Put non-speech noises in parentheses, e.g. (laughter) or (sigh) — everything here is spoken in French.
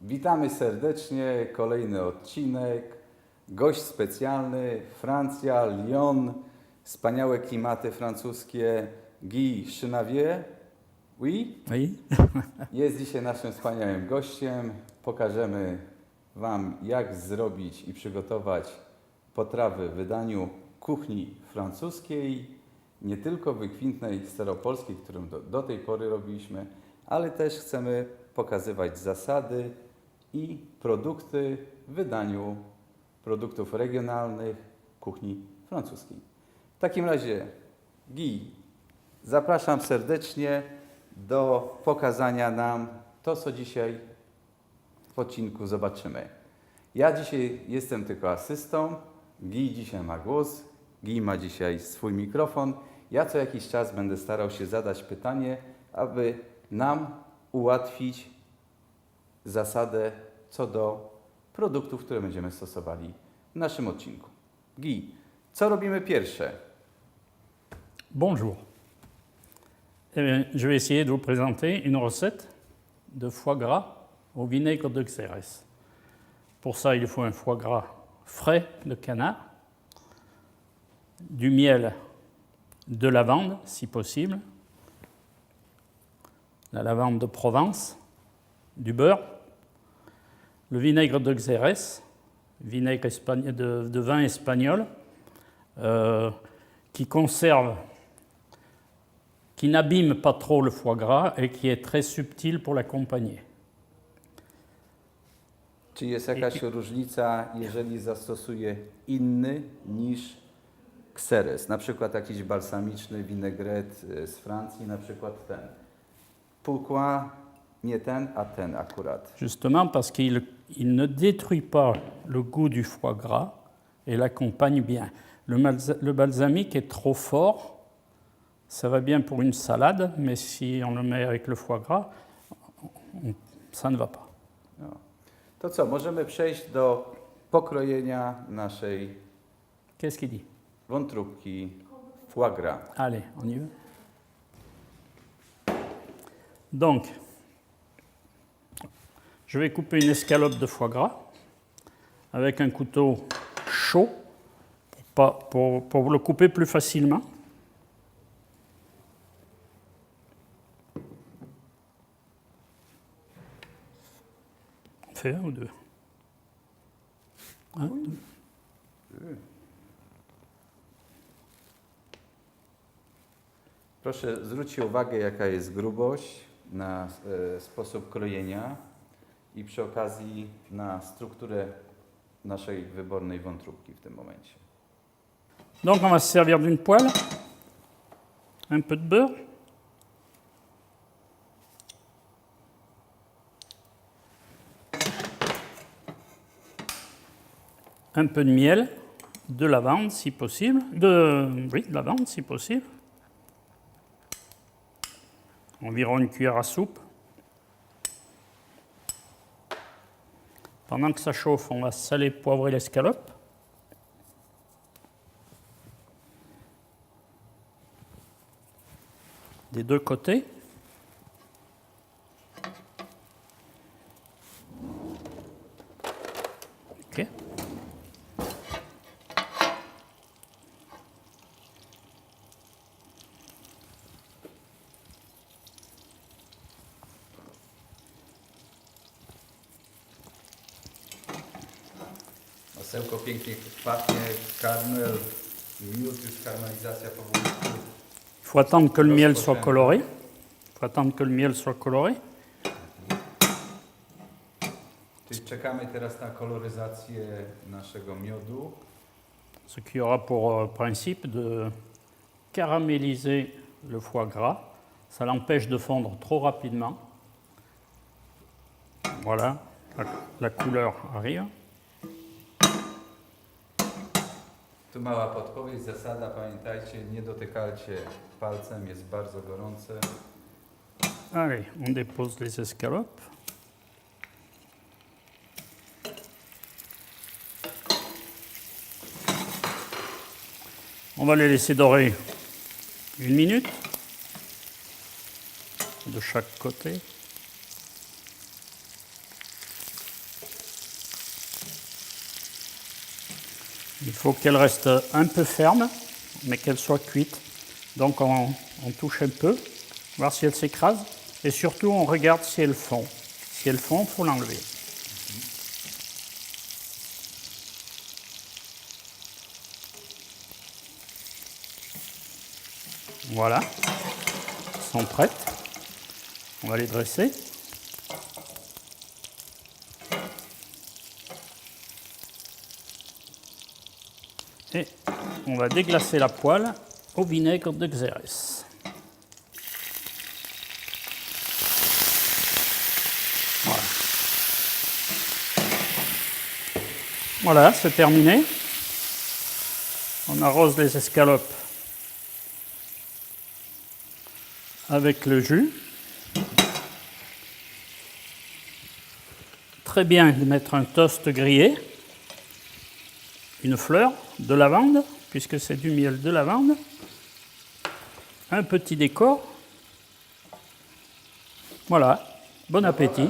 Witamy serdecznie, kolejny odcinek. Gość specjalny, Francja, Lyon, wspaniałe klimaty francuskie. Guy Chynavier, oui? Oui. (laughs) Jest dzisiaj naszym wspaniałym gościem. Pokażemy Wam, jak zrobić i przygotować potrawy w wydaniu kuchni francuskiej, nie tylko wykwintnej staropolskiej, którą do, do tej pory robiliśmy, ale też chcemy pokazywać zasady i produkty w wydaniu produktów regionalnych kuchni francuskiej. W takim razie, Guy, zapraszam serdecznie do pokazania nam to, co dzisiaj w odcinku zobaczymy. Ja dzisiaj jestem tylko asystą, Guy dzisiaj ma głos, Guy ma dzisiaj swój mikrofon. Ja co jakiś czas będę starał się zadać pytanie, aby nam ułatwić zasadę co do produktów, które będziemy stosowali w naszym odcinku. Guy, co robimy pierwsze? Bonjour. Eh bien, je vais essayer de vous présenter une recette de foie gras au vinaigre de Xérès. Pour ça, il faut un foie gras frais de canard, du miel de lavande, si possible, la lavande de Provence, du beurre, le vinaigre de Xérès, vinaigre espagn- de, de vin espagnol, euh, qui conserve qui n'abîme pas trop le foie gras et qui est très subtil pour l'accompagner. Czy jest jakaś różnica, jeżeli zastosuję inny niż kseres? Na przykład jakiś balsamiczny winegret z Francji, na przykład ten. Pourquoi Justement parce qu'il il ne détruit pas le goût du foie gras et l'accompagne bien. Le, balsamique est trop fort, ça va bien pour une salade, mais si on le met avec le foie gras, ça ne va pas. No. To co, możemy przejść do pokrojenia naszej Qu'est-ce qu'il dit? wątróbki foie gras. Allez, on y va. Donc, je vais couper une escalope de foie gras avec un couteau chaud pour, pour- pour le couper plus facilement. On fait un ou deux? Un, deux. Proszę zwróćcie uwagę, jaka jest grubość na e, sposób krojenia i przy okazji na strukturę naszej wybornej wątróbki w tym momencie. Donc on va se servir d'une poêle, un peu de beurre, un peu de miel, de lavande si possible, de, lavande si possible, environ une cuillère à soupe. Pendant que ça chauffe, on va saler, poivrer l'escalope. des deux côtés. Masełko pięknie pachnie, karmel, miód, już karmelizacja powolutku. Il faut attendre que le miel soit coloré. Il faut attendre que le miel soit coloré. Czyli czekamy teraz na koloryzację naszego miodu. Ce qui aura pour euh, principe de caraméliser le foie gras. Ça l'empêche de fondre trop rapidement. Voilà, la couleur arrive. Tu mała podpowiedź, zasada, pamiętajcie, nie dotykajcie palcem, jest bardzo gorące. Allez, on dépose les escalopes. On va les laisser dorer une minute de chaque côté. Il faut qu'elle reste un peu ferme, mais qu'elle soit cuite. Donc on, touche un peu, voir si elle s'écrase. Et surtout, on regarde si elle fond. Si elle fond, il faut l'enlever. Voilà, elles sont prêtes. On va les dresser. Et on va déglacer la poêle au vinaigre de Xérès. Voilà. Voilà, c'est terminé. On arrose les escalopes avec le jus. Très bien de mettre un toast grillé, une fleur de lavande, puisque c'est du miel de lavande, un petit décor. Voilà, bon appétit.